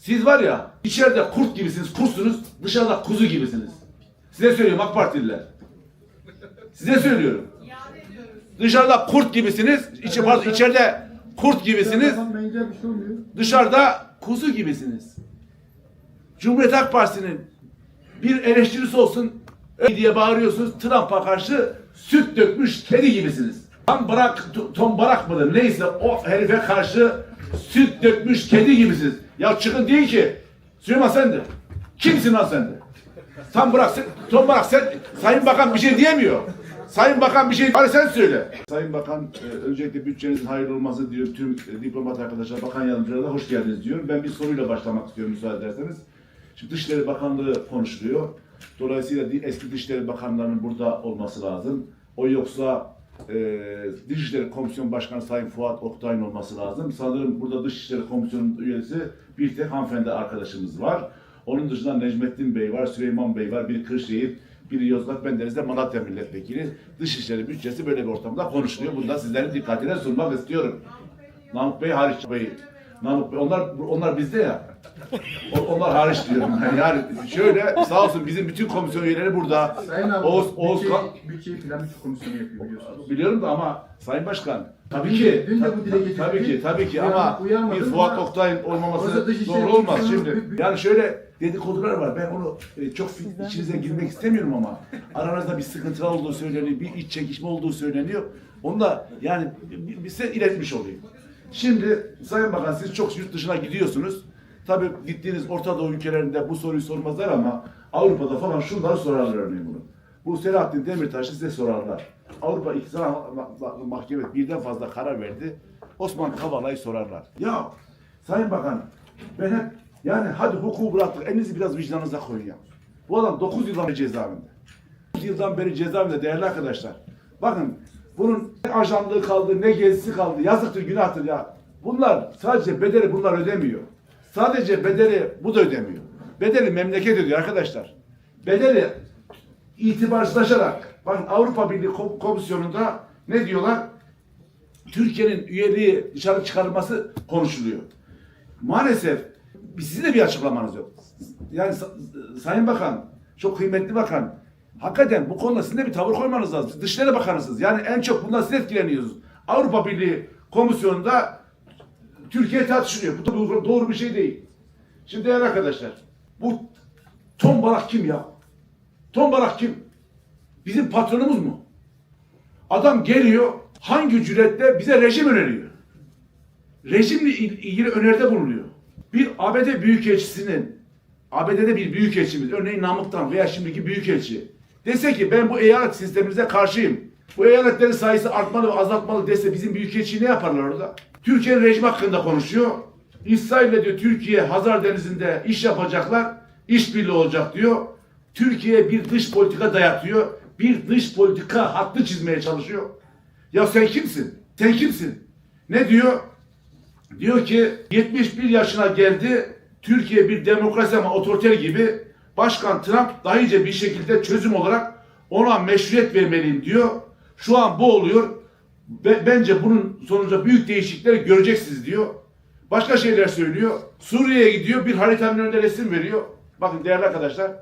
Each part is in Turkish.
Siz var ya içeride kurt gibisiniz, kurtsunuz, dışarıda kuzu gibisiniz. Size söylüyorum AK Partililer. Size söylüyorum. Dışarıda kurt gibisiniz, içi, pardon, içeride kurt gibisiniz, bir şey dışarıda kuzu gibisiniz. Cumhuriyet Halk Partisi'nin bir eleştirisi olsun diye bağırıyorsunuz. Trump'a karşı süt dökmüş kedi gibisiniz. Tom Barak, Tom Barak mıdır neyse o herife karşı süt dökmüş kedi gibisiniz. Ya çıkın değil ki. Süleyman sen de. Kimsin lan sen de? Tam bırak sen, Tom Barak sen, Sayın Bakan bir şey diyemiyor. Sayın Bakan bir şey, hadi sen söyle. Sayın Bakan, e, öncelikle bütçenizin hayırlı olması diyor tüm e, diplomat arkadaşlar, bakan yardımcılara da hoş geldiniz diyor. Ben bir soruyla başlamak istiyorum müsaade ederseniz. Şimdi Dışişleri Bakanlığı konuşuluyor. Dolayısıyla eski Dışişleri Bakanlarının burada olması lazım. O yoksa e, Dışişleri Komisyon Başkanı Sayın Fuat Oktay'ın olması lazım. Sanırım burada Dışişleri Komisyonu üyesi bir tek hanımefendi arkadaşımız var. Onun dışında Necmettin Bey var, Süleyman Bey var, biri Kırşehir, biri Yozgat, bendeniz de Malatya Milletvekili. Dışişleri bütçesi böyle bir ortamda konuşuluyor. Bunu da sizlerin dikkatine sunmak istiyorum. Namık Bey hariç Bey. Namık Bey, onlar, onlar bizde ya. O- onlar hariç diyorum. Yani, yani şöyle sağ olsun bizim bütün komisyon üyeleri burada. Sayın abi, Oğuz, Oğuz bütçe, bütçeyi plan bütçe komisyonu yapıyor biliyorsunuz. Biliyorum da ama Sayın Başkan tabii ki dün de bu dile getirdi. tabii ki tabii ki Uyan- ama uyanmadın bir Fuat ama- Oktay'ın olmaması Dışişleri doğru olmaz şimdi. Yani şöyle dedikodular var. Ben onu e, çok fi- içinize girmek istemiyorum ama aranızda bir sıkıntılar olduğu söyleniyor, bir iç çekişme olduğu söyleniyor. Onu da yani bi- bi- size iletmiş olayım. Şimdi Sayın Bakan siz çok yurt dışına gidiyorsunuz. Tabii gittiğiniz Orta Doğu ülkelerinde bu soruyu sormazlar ama Avrupa'da falan şunları sorarlar örneğin bunu. Bu Selahattin Demirtaş'ı size sorarlar. Avrupa İktisat Ma- Mahkemesi birden fazla karar verdi. Osman Kavala'yı sorarlar. Ya Sayın Bakan ben hep yani hadi hukuku bıraktık elinizi biraz vicdanınıza koyun ya. Bu adam 9 yıldan beri cezaevinde. 9 yıldan beri cezaevinde değerli arkadaşlar. Bakın bunun ne ajanlığı kaldı ne gezisi kaldı. Yazıktır günahtır ya. Bunlar sadece bedeli bunlar ödemiyor. Sadece bedeli bu da ödemiyor. Bedeli memleket ödüyor arkadaşlar. Bedeli itibarsızlaşarak bakın Avrupa Birliği Kom- Komisyonu'nda ne diyorlar? Türkiye'nin üyeliği dışarı çıkarılması konuşuluyor. Maalesef sizin de bir açıklamanız yok. Yani Sa- Sayın Bakan, çok kıymetli bakan, hakikaten bu konuda sizin de bir tavır koymanız lazım. Dışişleri Bakanısınız. Yani en çok bundan siz etkileniyorsunuz. Avrupa Birliği Komisyonu'nda Türkiye tartışılıyor. Bu da doğru, doğru bir şey değil. Şimdi değerli arkadaşlar, bu Tom Barak kim ya? Tom Barak kim? Bizim patronumuz mu? Adam geliyor, hangi cüretle bize rejim öneriyor. Rejimle il- ilgili öneride bulunuyor. Bir ABD Büyükelçisinin, ABD'de bir büyükelçimiz, örneğin Namık'tan veya şimdiki büyükelçi, dese ki ben bu eyalet sistemimize karşıyım. Bu eyaletlerin sayısı artmalı ve azaltmalı dese bizim büyükelçi ne yaparlar orada? Türkiye'nin rejim hakkında konuşuyor. İsrail'le diyor Türkiye Hazar Denizi'nde iş yapacaklar, işbirliği olacak diyor. Türkiye'ye bir dış politika dayatıyor. Bir dış politika hattı çizmeye çalışıyor. Ya sen kimsin? Sen kimsin? Ne diyor? Diyor ki 71 yaşına geldi. Türkiye bir demokrasi ama otoriter gibi. Başkan Trump dahice bir şekilde çözüm olarak ona meşruiyet vermeliyim diyor. Şu an bu oluyor. Ve bence bunun sonucunda büyük değişiklikleri göreceksiniz diyor. Başka şeyler söylüyor. Suriye'ye gidiyor. Bir haritanın önünde resim veriyor. Bakın değerli arkadaşlar.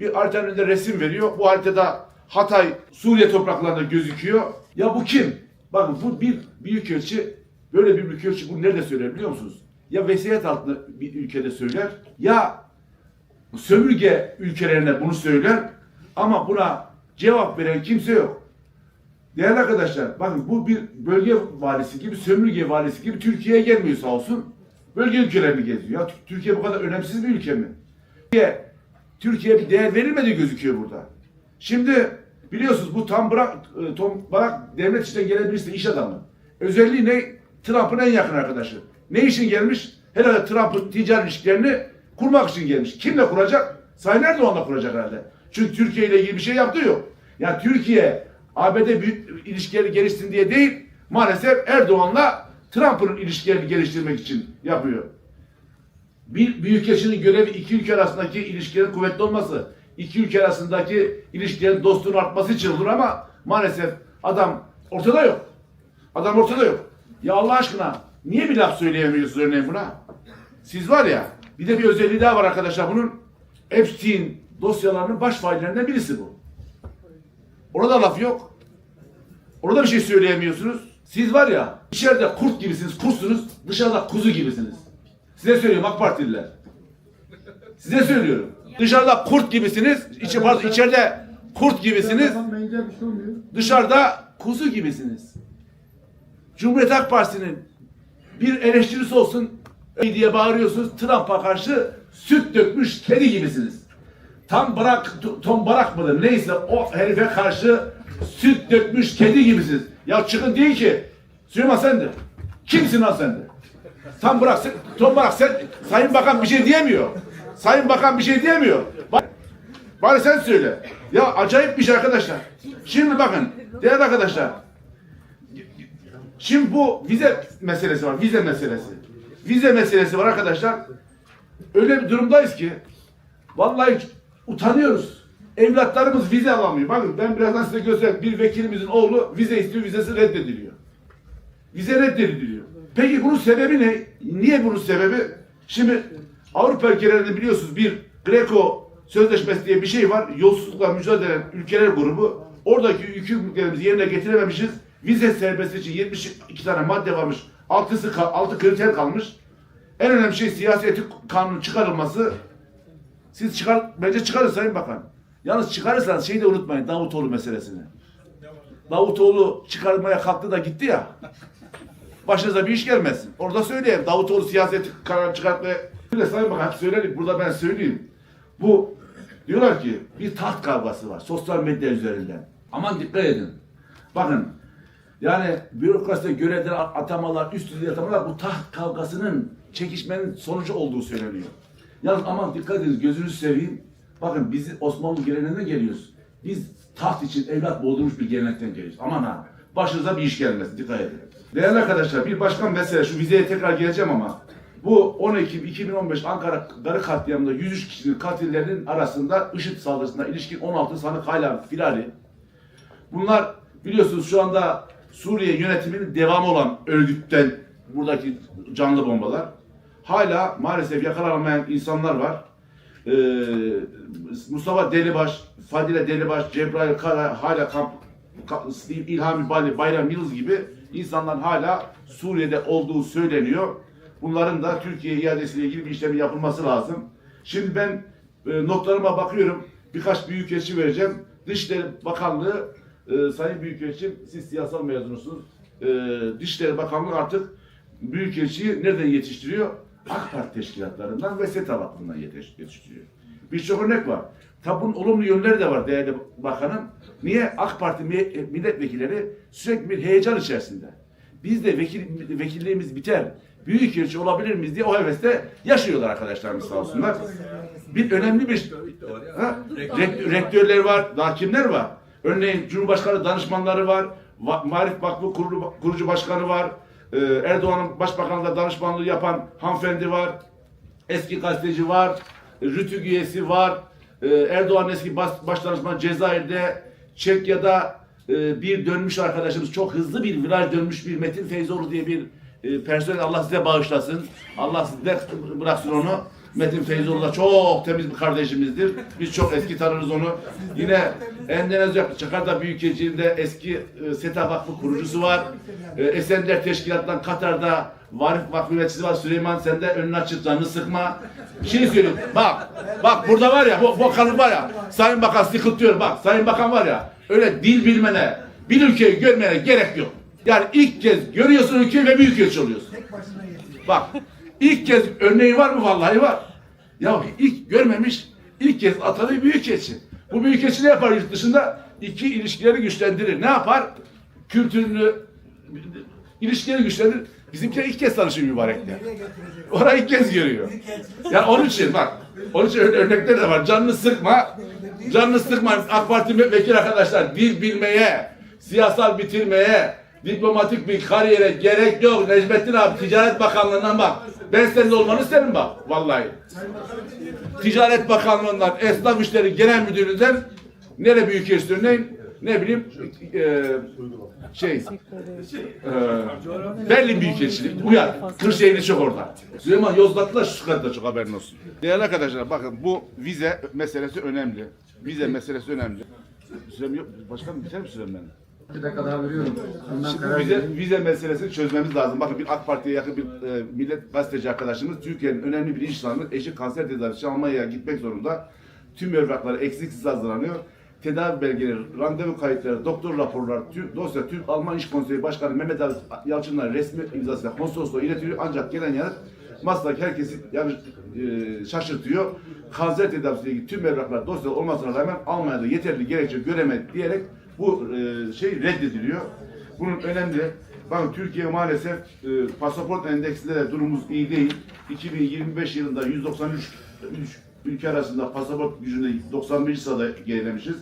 Bir haritanın önünde resim veriyor. Bu haritada Hatay Suriye topraklarında gözüküyor. Ya bu kim? Bakın bu bir büyükelçi böyle bir büyükelçi bunu nerede söyler biliyor musunuz? Ya vesayet altında bir ülkede söyler ya sömürge ülkelerine bunu söyler ama buna cevap veren kimse yok. Değerli arkadaşlar bakın bu bir bölge valisi gibi sömürge valisi gibi Türkiye'ye gelmiyor sağ olsun. Bölge ülkelerini geziyor. Ya Türkiye bu kadar önemsiz bir ülke mi? Türkiye, Türkiye'ye bir değer verilmediği gözüküyor burada. Şimdi biliyorsunuz bu Tom Barak, e, Tom Barak devlet içinden gelen birisi iş adamı. Özelliği ne? Trump'ın en yakın arkadaşı. Ne için gelmiş? Herhalde Trump'ın ticari ilişkilerini kurmak için gelmiş. Kimle kuracak? Sayın Erdoğan'la kuracak herhalde. Çünkü Türkiye ile ilgili bir şey yaptığı yok. Yani Türkiye ABD büyük ilişkileri gelişsin diye değil, maalesef Erdoğan'la Trump'ın ilişkilerini geliştirmek için yapıyor. Bir büyükelçinin görevi iki ülke arasındaki ilişkilerin kuvvetli olması, iki ülke arasındaki ilişkilerin dostluğun artması için olur ama maalesef adam ortada yok. Adam ortada yok. Ya Allah aşkına niye bir laf söyleyemiyorsunuz örneğin buna? Siz var ya Bir de bir özelliği daha var arkadaşlar bunun. Epstein dosyalarının baş faillerinden birisi bu. Orada laf yok. Orada bir şey söyleyemiyorsunuz. Siz var ya içeride kurt gibisiniz, kurtsunuz. Dışarıda kuzu gibisiniz. Size söylüyorum AK Partililer. Size söylüyorum. Dışarıda kurt gibisiniz. içi, pardon, içeride kurt gibisiniz. Dışarıda kuzu gibisiniz. Cumhuriyet Halk Partisi'nin bir eleştirisi olsun diye bağırıyorsunuz. Trump'a karşı süt dökmüş kedi gibisiniz. Tam bırak, Tom Barak mıdır neyse o herife karşı süt dökmüş kedi gibisiniz. Ya çıkın değil ki. Süleyman sen de. Kimsin lan sen de? Tam bırak sen, Tom Barak sen, Sayın Bakan bir şey diyemiyor. Sayın Bakan bir şey diyemiyor. Bak, Bari sen söyle. Ya acayip bir şey arkadaşlar. Şimdi bakın değerli arkadaşlar. Şimdi bu vize meselesi var. Vize meselesi. Vize meselesi var arkadaşlar. Öyle bir durumdayız ki vallahi utanıyoruz. Evlatlarımız vize alamıyor. Bakın ben birazdan size göstereyim. Bir vekilimizin oğlu vize istiyor. Vizesi reddediliyor. Vize reddediliyor. Peki bunun sebebi ne? Niye bunun sebebi? Şimdi Avrupa ülkelerinde biliyorsunuz bir Greco sözleşmesi diye bir şey var. Yolsuzlukla mücadele eden ülkeler grubu. Oradaki yükümlülüklerimizi yerine getirememişiz. Vize serbestliği için 72 tane madde varmış. Altısı, altı kriter kalmış. En önemli şey siyasi etik kanunun çıkarılması. Siz çıkar, bence çıkarın Sayın Bakan. Yalnız çıkarırsanız şeyi de unutmayın Davutoğlu meselesini. Davutoğlu çıkarmaya kalktı da gitti ya. Başınıza bir iş gelmesin. Orada söyleyeyim. Davutoğlu siyaseti karar çıkartmaya... De Sayın Bakan söyledik. Burada ben söyleyeyim. Bu diyorlar ki bir taht kavgası var. Sosyal medya üzerinden. Aman dikkat edin. Bakın yani bürokraside görevden atamalar, üst düzey atamalar bu taht kavgasının çekişmenin sonucu olduğu söyleniyor. Yalnız aman dikkat edin gözünüzü seveyim. Bakın biz Osmanlı geleneğinden geliyoruz. Biz taht için evlat boğdurmuş bir gelenekten geliyoruz. Aman ha. Başınıza bir iş gelmesin. Dikkat edin. Değerli arkadaşlar bir başka mesele şu vizeye tekrar geleceğim ama bu 10 Ekim 2015 Ankara Darı katliamında 103 kişinin katillerinin arasında IŞİD saldırısına ilişkin 16 sanık hala firari. Bunlar biliyorsunuz şu anda Suriye yönetiminin devamı olan örgütten buradaki canlı bombalar. Hala maalesef yakalanamayan insanlar var. Ee, Mustafa Delibaş, Fadile Delibaş, Cebrail Kara hala kamp, İlhami Bali, Bayram Yıldız gibi insanlar hala Suriye'de olduğu söyleniyor. Bunların da Türkiye iadesiyle ilgili bir işlemi yapılması lazım. Şimdi ben e, notlarıma bakıyorum. Birkaç büyükelçi vereceğim. Dışişleri Bakanlığı, e, Sayın Büyükelçim, siz siyasal mezunusunuz. E, Dışişleri Bakanlığı artık Büyükelçiyi nereden yetiştiriyor? AK Parti teşkilatlarından ve SETA Vakfı'ndan yetiş- yetiştiriyor. Birçok örnek var. Tabi bunun olumlu yönleri de var değerli bakanım. Niye? AK Parti mi- milletvekilleri sürekli bir heyecan içerisinde. Biz de vekil, vekilliğimiz biter, büyükelçi olabilir miyiz diye o heveste yaşıyorlar arkadaşlarımız sağ olsunlar. Bir önemli bir ha, rek- rektörler var, daha kimler var? Örneğin Cumhurbaşkanı danışmanları var, Va- Marif Vakfı kurucu başkanı var, Ee, Erdoğan'ın başbakanlığa danışmanlığı yapan hanımefendi var, eski gazeteci var, Rütük üyesi var, Ee, Erdoğan'ın eski baş, baş danışmanı Cezayir'de, Çekya'da e, bir dönmüş arkadaşımız, çok hızlı bir viraj dönmüş bir Metin Feyzoğlu diye bir e, personel Allah size bağışlasın. Allah size bıraksın onu. Metin Feyzoğlu da çok temiz bir kardeşimizdir. Biz çok eski tanırız onu. Yine Endonezya Çakarta Büyükelçiliğinde eski e, SETA Vakfı kurucusu var. E, Esenler Teşkilatı'ndan Katar'da Varif Vakfı yöneticisi var. Süleyman sen de önünü açıp canını sıkma. Bir şey söyleyeyim. Bak. Bak burada var ya bu bakanlık var ya. Sayın Bakan sıkıntıyor. Bak Sayın Bakan var ya. Öyle dil bilmene, bir ülkeyi görmene gerek yok. Yani ilk kez görüyorsun ülkeyi ve büyük ölçü oluyorsun. Bak ilk kez örneği var mı? Vallahi var. Ya ilk görmemiş, ilk kez atadığı büyükelçi. Bu büyükelçi ne yapar yurt dışında? İki ilişkileri güçlendirir. Ne yapar? Kültürünü, ilişkileri güçlendirir. Bizimkiler ilk kez tanışıyor mübarekte. Orayı ilk kez görüyor. Yani onun için bak, onun için örne- örnekler de var. Canını sıkma, canını sıkma AK Parti vekil arkadaşlar. Dil bilmeye, siyasal bitirmeye, diplomatik bir kariyere gerek yok. Necmettin abi Ticaret Bakanlığı'ndan bak. Ben senin olmanı isterim bak. Vallahi. Ticaret Bakanlığı'ndan, Esnaf İşleri Genel Müdürlüğü'nden nere büyükelçisi örneğin? ne bileyim e, şey e, Berlin Büyükelçiliği uyar. Kırşehir'de çok orada. Süleyman Yozgat'la Stuttgart'ta çok haberin olsun. Değerli arkadaşlar bakın bu vize meselesi önemli. Vize meselesi önemli. Sürem yok. Başkanım biter mi benim? Bir dakika daha veriyorum. Ondan Şimdi karar vize, verin. vize meselesini çözmemiz lazım. Bakın bir AK Parti'ye yakın bir e, millet gazeteci arkadaşımız Türkiye'nin önemli bir iş insanı eşi kanser tedavisi için Almanya'ya gitmek zorunda. Tüm evrakları eksiksiz hazırlanıyor. Tedavi belgeleri, randevu kayıtları, doktor raporları, Türk, dosya Türk Alman İş Konseyi Başkanı Mehmet Ali Yalçın'la resmi imzasıyla konsolosluğa iletiliyor. Ancak gelen yanıt Maslak herkesi yani e, şaşırtıyor. Kanser tedavisiyle ilgili tüm evraklar dosyalar olmasına rağmen Almanya'da yeterli gerekçe göremedi diyerek bu e, şey reddediliyor. Bunun önemli. Bakın Türkiye maalesef e, pasaport endeksinde de durumumuz iyi değil. 2025 yılında 193 üç ülke arasında pasaport gücünde 91 sırada gerilemişiz.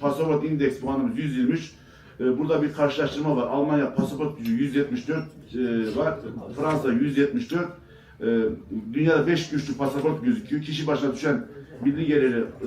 Pasaport indeks puanımız 123. E, burada bir karşılaştırma var. Almanya pasaport gücü 174 e, var. Fransa 174. E, dünyada 5 güçlü pasaport gözüküyor. Kişi başına düşen milli geliri e,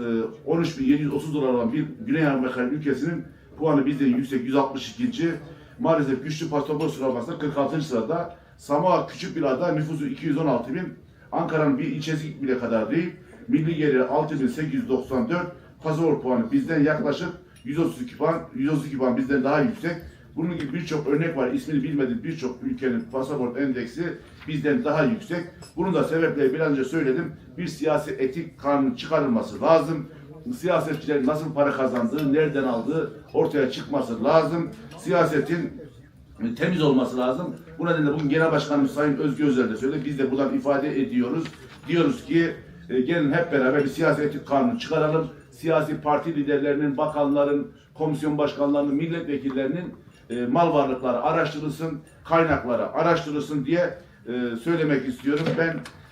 13.730 dolar olan bir Güney Amerika ülkesinin puanı bizden yüksek 162. Maalesef güçlü pasaport sıralamasında 46. sırada. Samoa küçük bir ada nüfusu 216 bin. Ankara'nın bir ilçesi bile kadar değil. Milli geliri 6894. Pasaport puanı bizden yaklaşık 132 puan. 132 puan bizden daha yüksek. Bunun gibi birçok örnek var. İsmini bilmediğim birçok ülkenin pasaport endeksi bizden daha yüksek. Bunun da sebepleri biraz önce söyledim. Bir siyasi etik kanunu çıkarılması lazım. Siyasetçilerin nasıl para kazandığı, nereden aldığı ortaya çıkması lazım. Siyasetin temiz olması lazım. Bu nedenle bugün Genel Başkanımız Sayın Özgür Özel de söyledi. Biz de buradan ifade ediyoruz. Diyoruz ki e, gelin hep beraber bir siyasi etik kanunu çıkaralım. Siyasi parti liderlerinin, bakanların, komisyon başkanlarının, milletvekillerinin e, mal varlıkları araştırılsın, kaynakları araştırılsın diye e, söylemek istiyorum. Ben